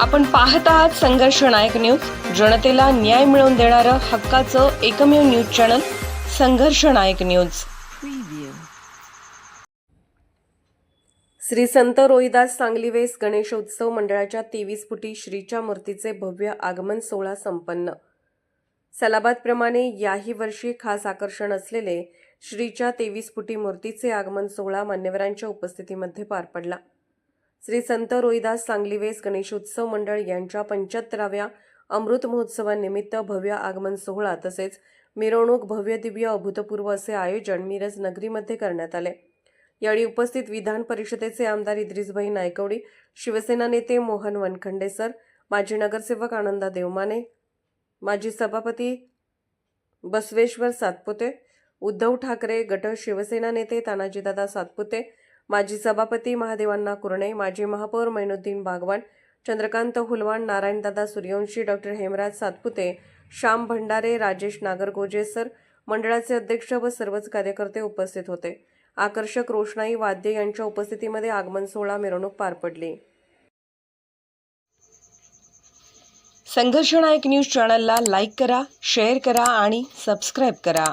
आपण पाहत आहात संघर्ष नायक न्यूज. जनतेला न्याय मिळवून देणारं हक्काचं एकमेव न्यूज चॅनल संघर्ष नायक न्यूज. श्री संत रोहिदास सांगलीवेस गणेशोत्सव मंडळाच्या तेवीस फुटी श्रीच्या मूर्तीचे भव्य आगमन सोहळा संपन्न. सलाबादप्रमाणे याही वर्षी खास आकर्षण असलेले श्रीच्या तेवीस फुटी मूर्तीचे आगमन सोहळा मान्यवरांच्या उपस्थितीमध्ये पार पडला. श्री संत रोहिदास सांगलीवेस गणेशोत्सव मंडळ यांच्या पंच्याहत्तराव्या अमृत महोत्सवानिमित्त भव्य आगमन सोहळा तसेच मिरवणूक भव्य दिव्य अभूतपूर्व असे आयोजन मिरज नगरीमध्ये करण्यात आले. यावेळी उपस्थित विधान परिषदेचे आमदार इद्रिसभाई नायकवडी शिवसेना नेते मोहन वनखंडे सर माजी नगरसेवक आनंदा देवमाने माजी सभापती बसवेश्वर सातपुते उद्धव ठाकरे गट शिवसेना नेते तानाजीदादा सातपुते माजी सभापती महादेवांना कुरणे माजी महापौर मैनुद्दीन बागवान चंद्रकांत हुलवाण नारायणदादा सूर्यवंशी डॉक्टर हेमराज सातपुते श्याम भंडारे राजेश नागरगोजे सर मंडळाचे अध्यक्ष व सर्वच कार्यकर्ते उपस्थित होते. आकर्षक रोषणाई वाद्य यांच्या उपस्थितीमध्ये आगमन सोहळा मिरवणूक पार पडली. संघर्षनायक न्यूज चॅनलला लाईक करा शेअर करा आणि सबस्क्राईब करा.